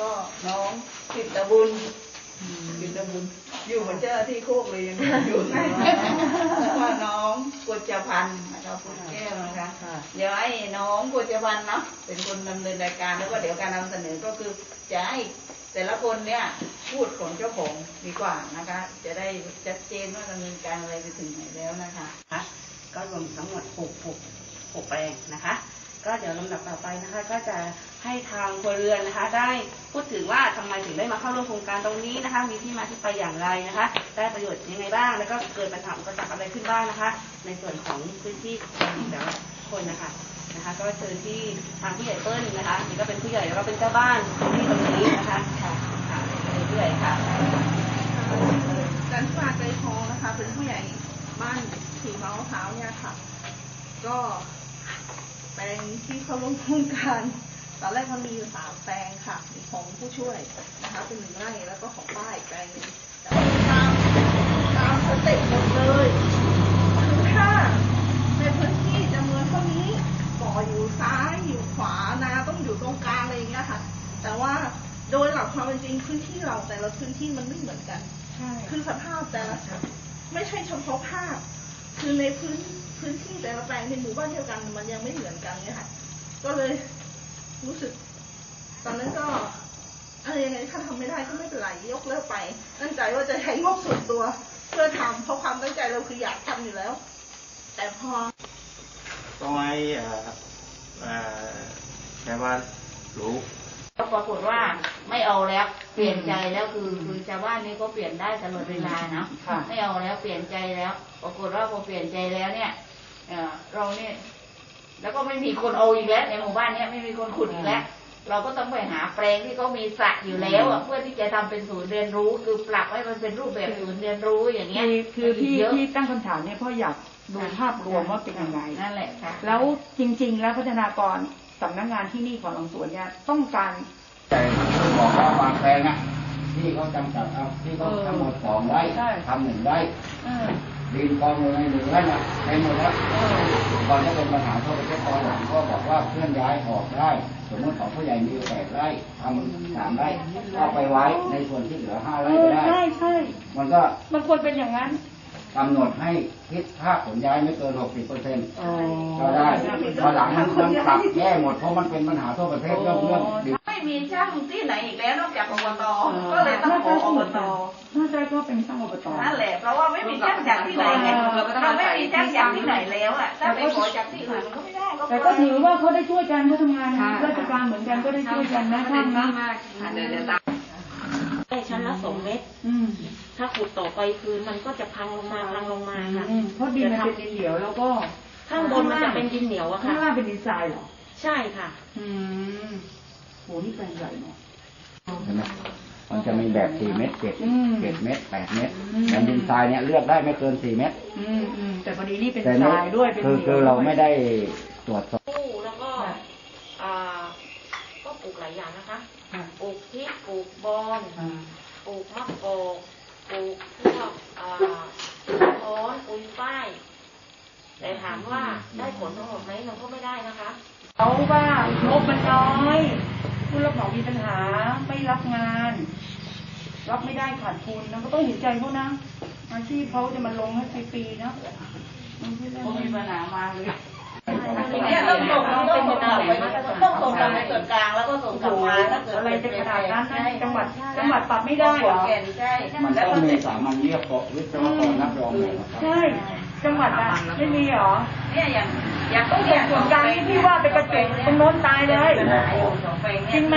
ก็น้องกิตตบุญกิตตบุญ อยู่เหมือนเจ้าหน้าที่โคกเลยยังอยู่แล้วก็น้องกุจพันธ์นะครับกุจแก้วนะคะค่ะเดี๋ยวให้น้องกุจพันธ์เนาะเป็นคนดำเนินรายการแล้วก็เดี๋ยวการนำเสนอก็คือจะให้แต่ละคนเนี่ยพูดของเจ้าของดีกว่านะคะ จะได้ชัดเจนว่าดำเนินการอะไรไปถึงไหนแล้วนะคะนะคะก็รวมทั้งหมดหกหกหกแปลงนะคะ ก็เดี๋ยวลำดับต่อไปนะคะ ก็จะให้ทางครัวเรือนนะคะ ได้พูดถึงว่าทำไมถึงได้มาเข้าร่วมโครงการตรงนี้นะคะ มีที่มาที่ไปอย่างไรนะคะ ได้ประโยชน์ยังไงบ้าง แล้วก็เกิดปัญหาอุปสรรคอะไรขึ้นบ้างนะคะ ในส่วนของพื้นที่ของแต่ละคนนะคะนะคะ ก็เชิญที่ทางผู้ใหญ่เปิ้ลนะคะนี่ก็เป็นผู้ใหญ่แล้วก็เป็นเจ้าบ้านที่ตรงนี้นะคะค่ะค่ะผู้ใหญ่ค่ะจันทราใจทองนะคะ เป็นผู้ใหญ่บ้านสีเมาเท้าเนี่ยค่ะ ก็ แปลงที่เข้าร่วมโครงการตอนแรกมันมีอยู่สามแปลงค่ะ มีของผู้ช่วยนะคะเป็นหนึ่งไร่แล้วก็ของป้าอีกแปลงหนึ่งแต่ว่าตามตามสเต็ปหมดเลยคือถ้าในพื้นที่จำนวนเท่านี้บ่ออยู่ซ้ายอยู่ขวานาต้องอยู่ตรงกลางอะไรอย่างเงี้ยค่ะ แต่ว่าโดยหลักความเป็นจริงพื้นที่เราแต่ละพื้นที่มันไม่เหมือนกัน คือสภาพแต่ละไม่ใช่เฉพาะภาพ คือในพื้นพื้นที่แต่ละแปลงในหมู่บ้านเดียวกันมันยังไม่เหมือนกันเนี่ยค่ะ ก็เลยรู้สึก ตอนนั้นก็อะไรยังไงถ้าทำไม่ได้ก็ไม่เป็นไรยกเลิกไป ตั้งใจว่าจะใช้งบส่วนตัว เพื่อทำเพราะความตั้งใจเราคืออยากทำอยู่แล้ว แต่พอต้องให้อ่อเอ่อแค่ว่ารู้ ก็ปรากฏว่าไม่เอาแล้วเปลี่ยนใจแล้วคือคือชาวบ้านนี่ก็เปลี่ยนได้ตลอดเวลาเนาะค่ะไม่เอาแล้วเปลี่ยนใจแล้วปรากฏว่าพอเปลี่ยนใจแล้วเนี่ยเอ่อเราเนี่ยแล้วก็ไม่มีคนเอาอีกแล้วในหมู่บ้านเนี้ยไม่มีคนขุดอีกแล้วเราก็ต้องไปหาแปลงที่เขามีสระอยู่แล้วอะเพื่อที่จะทำเป็นศูนย์เรียนรู้คือปรับให้มันเป็นรูปแบบศูนย์เรียนรู้อย่างเงี้ยคือคือที่เยอะที่ตั้งคำถามเนี่ยเพราะอยากดูภาพรวมว่าเป็นยังไงนั่นแหละค่ะแล้วจริง ๆ แล้วพัฒนากร สำนักงานที่นี่ของหลังสวนเนี่ยต้องการแต่บอกว่าบางแปลงอะที่เขาจำกัดเอาที่เขาทั้งหมดสองไร่ใช่ทำหนึ่งไร่เออดินกองอยู่ในหนึ่งไร่น่ะเต็มหมดแล้วก่อนจะเป็นปัญหาเขาไปเช็คตอนหลังก็บอกว่าเคลื่อนย้ายออกได้สมมติของผู้ใหญ่มีอยู่แปดไร่ทำสามไร่เอาไปไว้ในส่วนที่เหลือห้าเอไร่อก็ได้ใช่ใช่มันก็มันควรเป็นอย่างนั้น กำหนดให้คิดค่าขนย้ายไม่เกินหกสิบเปอร์เซ็นต์อ๋อก็ได้พอหลังมันมันปรับแย่หมดเพราะมันเป็นปัญหาทั่วประเทศเรื่องเรื่องดินไม่มีช่างที่ไหนอีกแล้วนอกจากอบตก็เลยต้องขออบตน่าจะก็เป็นช่างอบตนั่นแหละเพราะว่าไม่มีช่างจากที่ไหนไงเราไม่มีช่างจากที่ไหนแล้วอะถ้าไปขอจากที่อื่นมันก็ไม่ได้แต่ก็ถือว่าเขาได้ช่วยกันเขาทำงานราชการเหมือนกันก็ได้ช่วยกันนะช่างนะ ได้ชั้นละสองเมตรอืมถ้าขุดต่อไปคือมันก็จะพังลงมาพังลงมาค่ะอืมเพราะดินมันเป็นดินเหนียวแล้วก็ ข้างบนมันจะเป็นดินเหนียวอะข้างค่ะล่างเป็นดินทรายเหรอใช่ค่ะ อืมโหนี่แปลงใหญ่เนาะใช่ไหมมันจะมีแบบ4เมตรเจ็ดอืมเจ็ดเมตรแปดเมตรอืมแผ่นดินทรายเนี่ยเลือกได้ไม่เกิน4เมตรอืมอืมแต่พอดีนี่เป็นแต่ทนี่รายด้วยเป็นคือหนียวคือเราด้วยไม่ได้ตรวจสอบ ตู้แล้วก็อ่าก็ ปลูกหลายอย่างนะคะค่ะปลูกพริกปลูกบอนอ่าปลูกมะกอกปลูกพวกอ่าท้อนปุยฝ้ายแต่ถามว่าได้ผลทั้งหมดไหมมันก็ไม่ได้นะคะเขาว่างบมันน้อยผู้รับเหมามีปัญหาไม่รับงาน รับไม่ได้ขาดทุนนะก็ต้องเห็นใจเขานะอาชีพเขาจะมาลงให้ฟรีๆนะมันไม่ได้เขามีปัญหามาเลยที เนี่ยต้องส่งต้องส่งกลับไปต้องส่งกลับไปส่วนกลางแล้วก็ส่งกลับมาถ้าเกิดอะไรจะขนาดนั้นนะจังหวัดจังหวัดปรับไม่ได้เหรอแก่นใช่มันแล้วต้อก็งมีสามัญเรียกเกาะวิศวกรรับรองเลยนะครับใช่จังหวัดอะไม่มีเหรอเนี่ยอย่างอย่างต้องส่งส่วนกลางนี่พี่ว่าไปกระจุกตรงโน้นตายเลยจริงไหม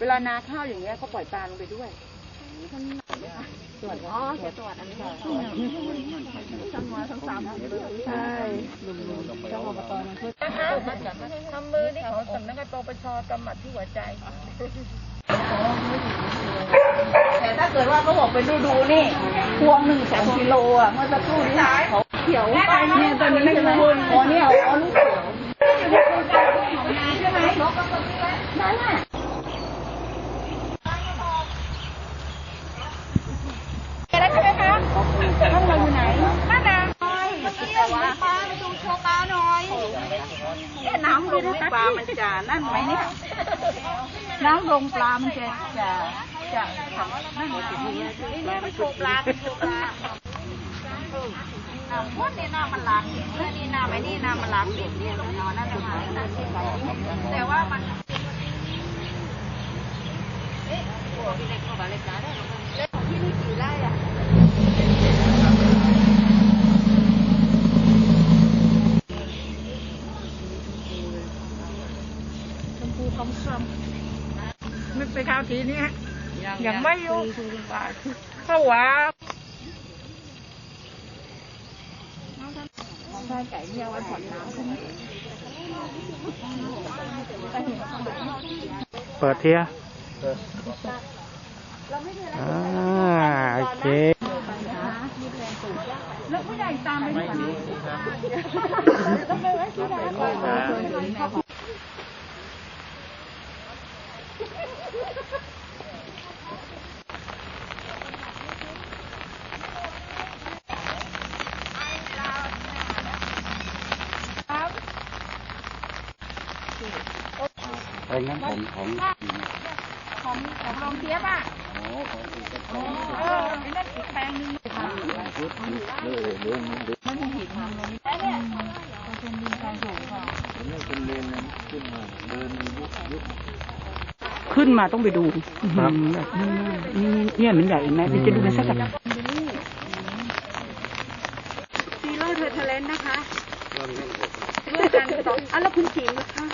เวลานาข้าวอย่างเงี้ยเขาปล่อยปลาลงไปด้วยทำมือนี่ของสำนักงานปปชกำหมัดที่หัวใจแต่ถ้าเกิดว่าเขาบอกเป็นฤดูนี่พวงหนึ่งสองกิโลอะเมื่อสักครู่นี้เขาเขียวไปเนี่ยตอนนี้ใช่ไหมอ๋อเนี่ยอ๋อลูกเขียวใช่ไหมนั่นน่ะอะไรใช่ไหมคะ ห้องเราอยู่ไหนนั่นน่ะแต่ว่าปลาไปดูโชว์ปลาหน่อยเนี่ยน้ำลงปลามันจะนั่นไหมเนี่ยน้ำลงปลามันจะจะจะทำนั่นนี่นี่มันโชว์ปลาโชว์ปลาน้ำพ่นนี่น้ำมันหลากแล้วนี่น้ำไอ้นี่น้ำมันหลากเด็ดเนี่ยมันนอนนั่นแหละแต่ว่ามันเอ๊ะของพี่เล็กของเล็กนะได้หรอเล็กของพี่นี่กี่ไร่อะชมพูคำคำ ไม่ไปข้าวทีนี้ยังไม่อยู่เพราะว่าใช่ไก่เนี่ยวันผ่อนน้ำใช่ไหมเปิดเทียอ่าโอเคแล้วผู้ใหญ่ตามไปไหม ต้องไปไว้ที่ไหนเพราะงั้นของของของของโรงเทียบอะโอ้ของอีกจะเออไอ้นั่นอีกแปลงนึงค่ะเลื่อนเลื่อนเลื่อนมันมีหินทางนี้แล้วเนี่ยเป็นดินทรายสูงค่ะนี่เป็นเลนนั้นขึ้นมาเดินยุบยุบขึ้นมาต้องไปดูแบบนี่นี่เนี่ยมันใหญ่ไหมมันจะดูมันสักแบบซีโร่เทอร์เทเลนนะคะเมื่อกันสองอะแล้วคุณขิงนะคะ